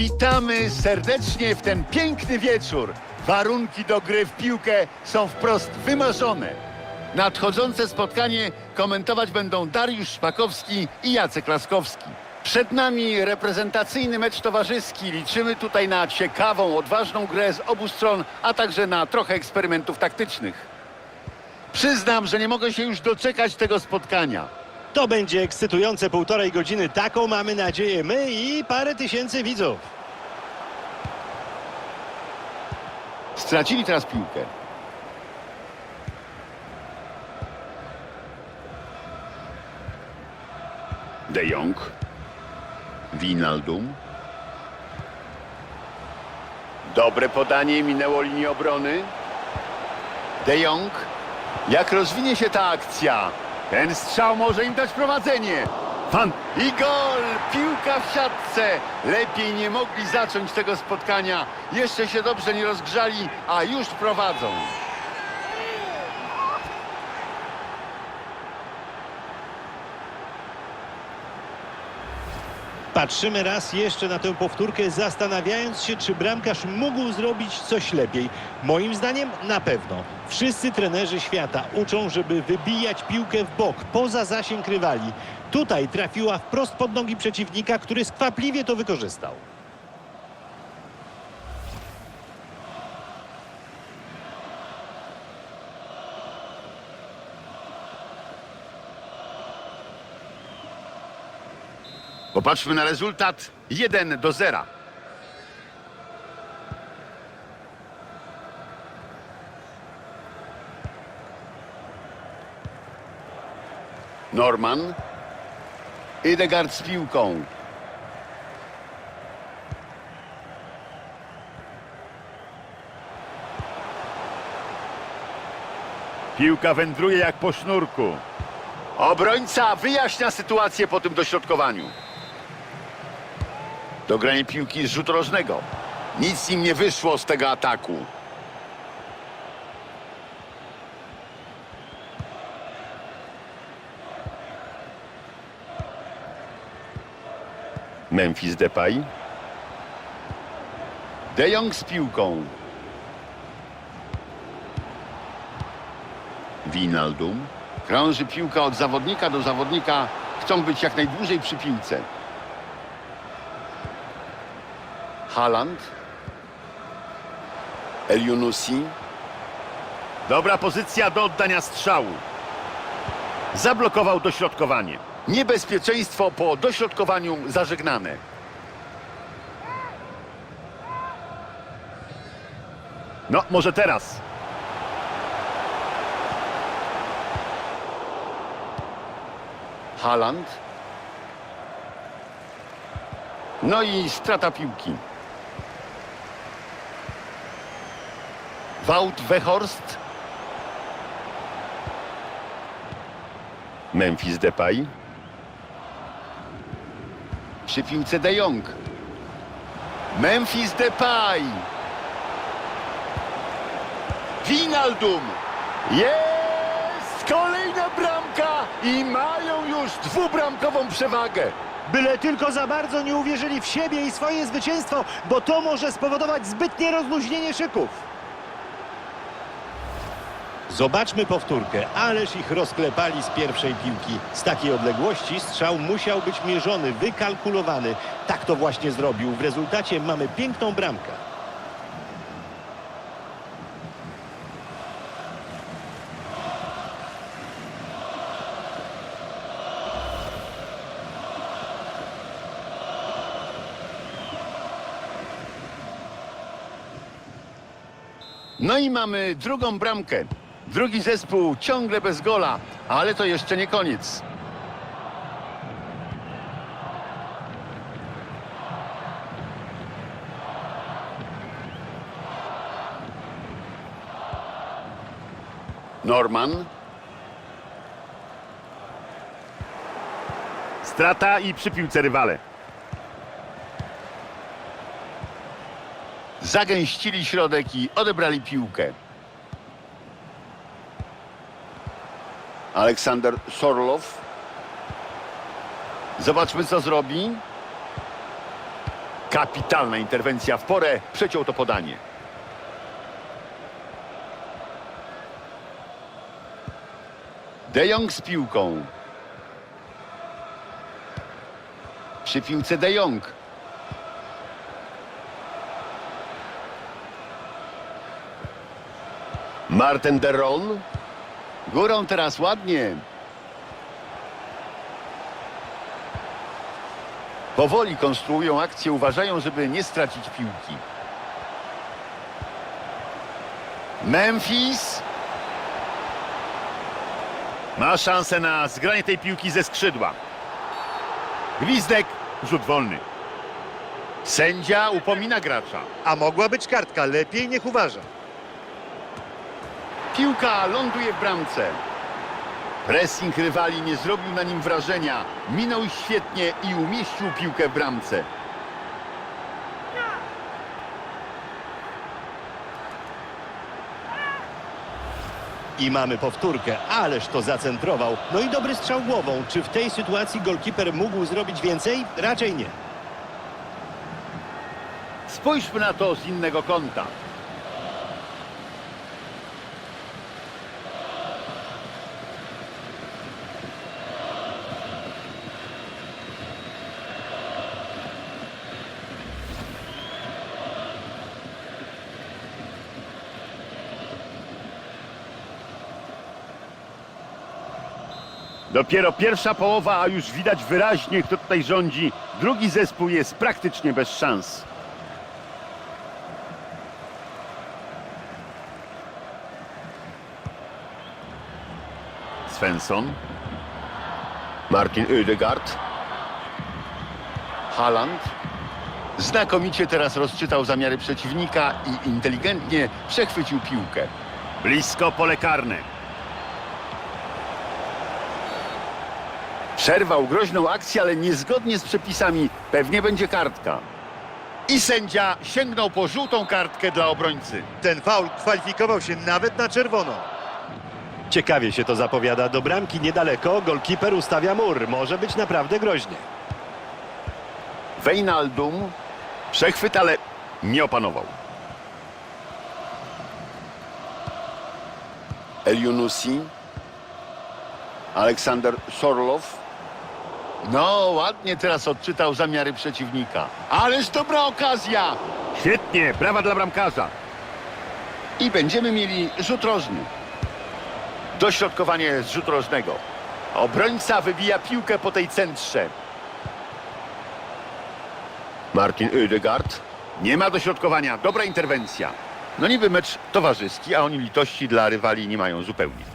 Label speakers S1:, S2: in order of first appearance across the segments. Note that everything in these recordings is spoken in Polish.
S1: Witamy serdecznie w ten piękny wieczór. Warunki do gry w piłkę są wprost wymarzone. Nadchodzące spotkanie komentować będą Dariusz Szpakowski i Jacek Laskowski. Przed nami reprezentacyjny mecz towarzyski. Liczymy tutaj na ciekawą, odważną grę z obu stron, a także na trochę eksperymentów taktycznych. Przyznam, że nie mogę się już doczekać tego spotkania.
S2: To będzie ekscytujące półtorej godziny. Taką mamy nadzieję my i parę tysięcy widzów.
S1: Stracili teraz piłkę. De Jong. Wijnaldum. Dobre podanie, minęło linię obrony. De Jong. Jak rozwinie się ta akcja? Ten strzał może im dać prowadzenie. Fan i gol! Piłka w siatce. Lepiej nie mogli zacząć tego spotkania. Jeszcze się dobrze nie rozgrzali, a już prowadzą.
S2: Patrzymy raz jeszcze na tę powtórkę, zastanawiając się, czy bramkarz mógł zrobić coś lepiej. Moim zdaniem na pewno. Wszyscy trenerzy świata uczą, żeby wybijać piłkę w bok, poza zasięg rywali. Tutaj trafiła wprost pod nogi przeciwnika, który skwapliwie to wykorzystał.
S1: Popatrzmy na rezultat 1 do 0. Norman. Idegard z piłką. Piłka wędruje jak po sznurku. Obrońca wyjaśnia sytuację po tym dośrodkowaniu. Dogranie piłki z rzutu rożnego. Nic im nie wyszło z tego ataku. Memphis Depay. De Jong z piłką. Wijnaldum. Krąży piłka od zawodnika do zawodnika. Chcą być jak najdłużej przy piłce. Haaland. El Yunusi. Dobra pozycja do oddania strzału. Zablokował dośrodkowanie. Niebezpieczeństwo po dośrodkowaniu zażegnane. No, może teraz. Haaland. No i strata piłki. Wout Weghorst. Memphis Depay. Przy piłce De Jong. Memphis Depay. Wijnaldum. Jest! Kolejna bramka i mają już dwubramkową przewagę.
S2: Byle tylko za bardzo nie uwierzyli w siebie i swoje zwycięstwo, bo to może spowodować zbytnie rozluźnienie szyków. Zobaczmy powtórkę, ależ ich rozklepali z pierwszej piłki. Z takiej odległości strzał musiał być mierzony, wykalkulowany. Tak to właśnie zrobił. W rezultacie mamy piękną bramkę.
S1: No i mamy drugą bramkę. Drugi zespół ciągle bez gola, ale to jeszcze nie koniec. Norman. Strata i przy piłce rywale. Zagęścili środek i odebrali piłkę. Aleksander Sorlow. Zobaczmy, co zrobi. Kapitalna interwencja w porę, przeciął to podanie. De Jong z piłką. Przy piłce De Jong.
S3: Martin Deron.
S1: Górą teraz ładnie. Powoli konstruują akcję, uważają, żeby nie stracić piłki. Memphis. Ma szansę na zgranie tej piłki ze skrzydła. Gwizdek, rzut wolny. Sędzia upomina gracza.
S2: A mogła być kartka, lepiej niech uważa.
S1: Piłka ląduje w bramce. Pressing rywali nie zrobił na nim wrażenia. Minął świetnie i umieścił piłkę w bramce.
S2: I mamy powtórkę, ależ to zacentrował. No i dobry strzał głową. Czy w tej sytuacji golkiper mógł zrobić więcej? Raczej nie.
S1: Spójrzmy na to z innego kąta. Dopiero pierwsza połowa, a już widać wyraźnie, kto tutaj rządzi. Drugi zespół jest praktycznie bez szans. Svensson.
S3: Martin Oedegaard.
S1: Haaland. Znakomicie teraz rozczytał zamiary przeciwnika i inteligentnie przechwycił piłkę. Blisko pole karne. Przerwał groźną akcję, ale niezgodnie z przepisami pewnie będzie kartka. I sędzia sięgnął po żółtą kartkę dla obrońcy.
S2: Ten faul kwalifikował się nawet na czerwono. Ciekawie się to zapowiada. Do bramki niedaleko. Golkiper ustawia mur. Może być naprawdę groźnie.
S1: Wijnaldum przechwyt, ale nie opanował. El Yunusi. Aleksander Sorlow. No, ładnie teraz odczytał zamiary przeciwnika. Ależ dobra okazja! Świetnie, brawa dla bramkarza. I będziemy mieli rzut rożny. Dośrodkowanie z rzutu rożnego. Obrońca wybija piłkę po tej centrze.
S3: Martin Oedegaard.
S1: Nie ma dośrodkowania, dobra interwencja. No niby mecz towarzyski, a oni litości dla rywali nie mają zupełnie.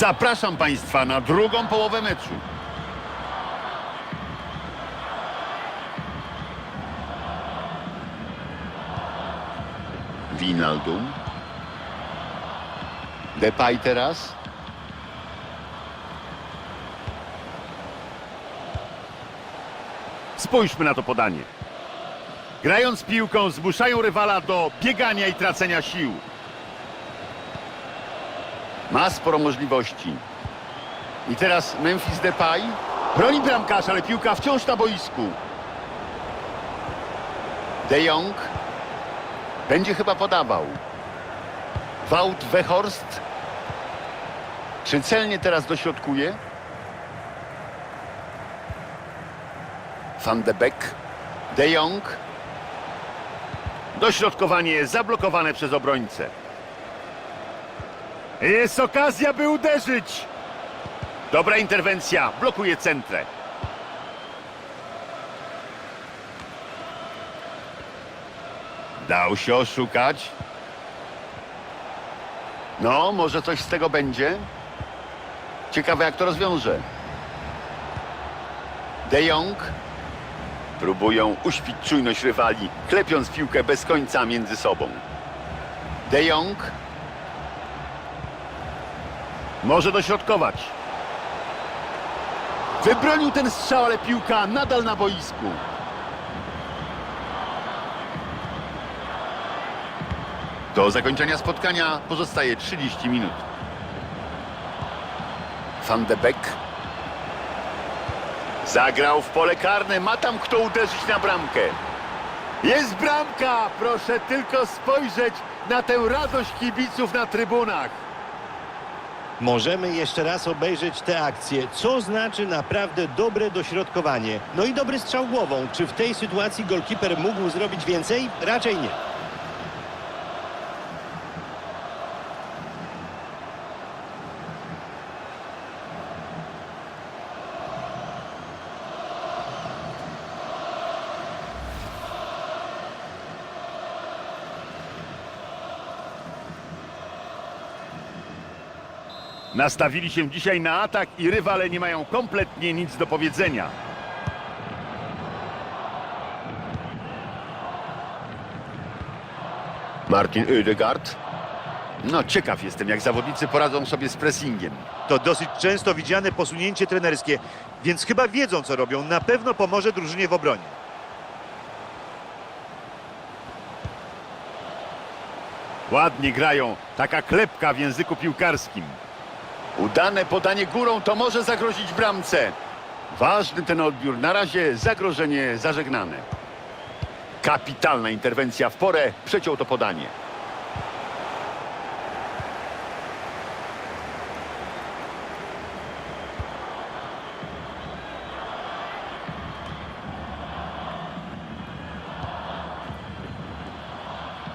S1: Zapraszam Państwa na drugą połowę meczu. Winaldum. Depay teraz. Spójrzmy na to podanie. Grając piłką zmuszają rywala do biegania i tracenia sił. Ma sporo możliwości. I teraz Memphis Depay. Broni bramkarz, ale piłka wciąż na boisku. De Jong. Będzie chyba podawał. Wout Weghorst. Czy celnie teraz dośrodkuje? Van de Beek. De Jong. Dośrodkowanie zablokowane przez obrońcę. Jest okazja, by uderzyć. Dobra interwencja, blokuje centrę. Dał się oszukać. No, może coś z tego będzie. Ciekawe, jak to rozwiąże. De Jong. Próbują uśpić czujność rywali, klepiąc piłkę bez końca między sobą. De Jong. Może dośrodkować. Wybronił ten strzał, ale piłka nadal na boisku. Do zakończenia spotkania pozostaje 30 minut. Van de Beek zagrał w pole karne. Ma tam kto uderzyć na bramkę. Jest bramka! Proszę tylko spojrzeć na tę radość kibiców na trybunach.
S2: Możemy jeszcze raz obejrzeć tę akcję. Co znaczy naprawdę dobre dośrodkowanie? No i dobry strzał głową. Czy w tej sytuacji golkiper mógł zrobić więcej? Raczej nie.
S1: Nastawili się dzisiaj na atak i rywale nie mają kompletnie nic do powiedzenia.
S3: Martin Oedegaard.
S1: No ciekaw jestem, jak zawodnicy poradzą sobie z pressingiem.
S4: To dosyć często widziane posunięcie trenerskie, więc chyba wiedzą co robią. Na pewno pomoże drużynie w obronie.
S1: Ładnie grają, taka klepka w języku piłkarskim. Udane podanie górą to może zagrozić bramce. Ważny ten odbiór, na razie zagrożenie zażegnane. Kapitalna interwencja w porę, przeciął to podanie.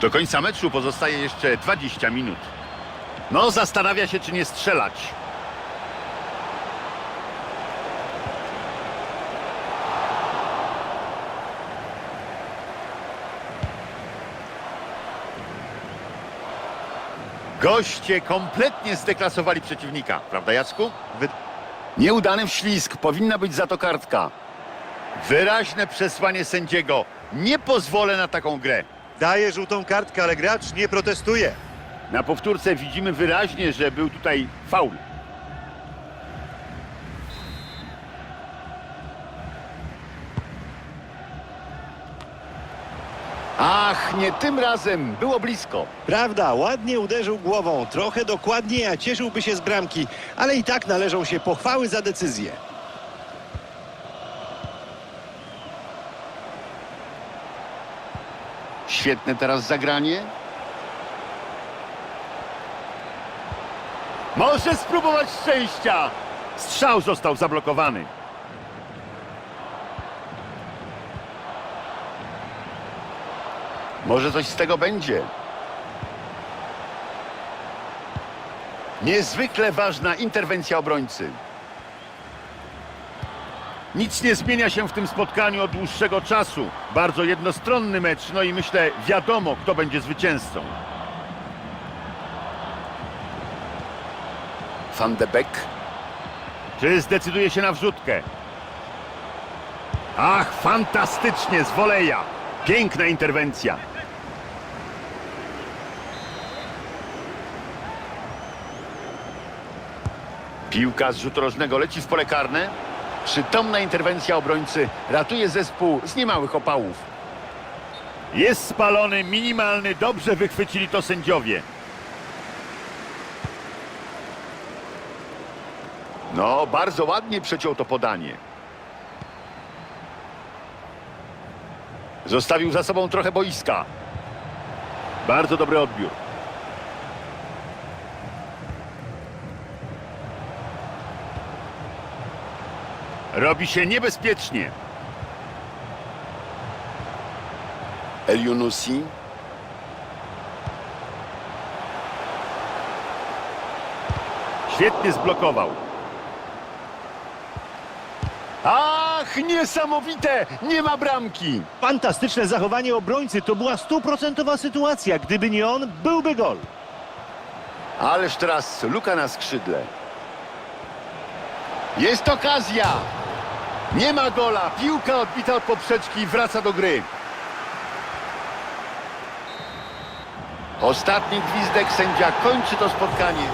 S1: Do końca meczu pozostaje jeszcze 20 minut. No, zastanawia się, czy nie strzelać. Goście kompletnie zdeklasowali przeciwnika, prawda Jacku?
S4: Wy...
S1: Nieudany ślizg, powinna być za to kartka. Wyraźne przesłanie sędziego. Nie pozwolę na taką grę.
S4: Daje żółtą kartkę, ale gracz nie protestuje.
S1: Na powtórce widzimy wyraźnie, że był tutaj faul. Ach, nie tym razem. Było blisko.
S2: Prawda, ładnie uderzył głową, trochę dokładniej, a cieszyłby się z bramki, ale i tak należą się pochwały za decyzję.
S1: Świetne teraz zagranie. Może spróbować szczęścia. Strzał został zablokowany. Może coś z tego będzie. Niezwykle ważna interwencja obrońcy. Nic nie zmienia się w tym spotkaniu od dłuższego czasu. Bardzo jednostronny mecz, no i myślę, wiadomo, kto będzie zwycięzcą. Van de Beek. Czy zdecyduje się na wrzutkę? Ach, fantastycznie, z woleja. Piękna interwencja. Piłka z rzutu rożnego leci w pole karne. Przytomna interwencja obrońcy ratuje zespół z niemałych opałów. Jest spalony, minimalny, dobrze wychwycili to sędziowie. No, bardzo ładnie przeciął to podanie. Zostawił za sobą trochę boiska. Bardzo dobry odbiór. Robi się niebezpiecznie. El Yunusi. Świetnie zblokował. Ach, niesamowite! Nie ma bramki.
S2: Fantastyczne zachowanie obrońcy, to była stuprocentowa sytuacja. Gdyby nie on, byłby gol.
S1: Ależ teraz luka na skrzydle. Jest okazja. Nie ma gola. Piłka odbita od poprzeczki i wraca do gry. Ostatni gwizdek sędzia kończy to spotkanie.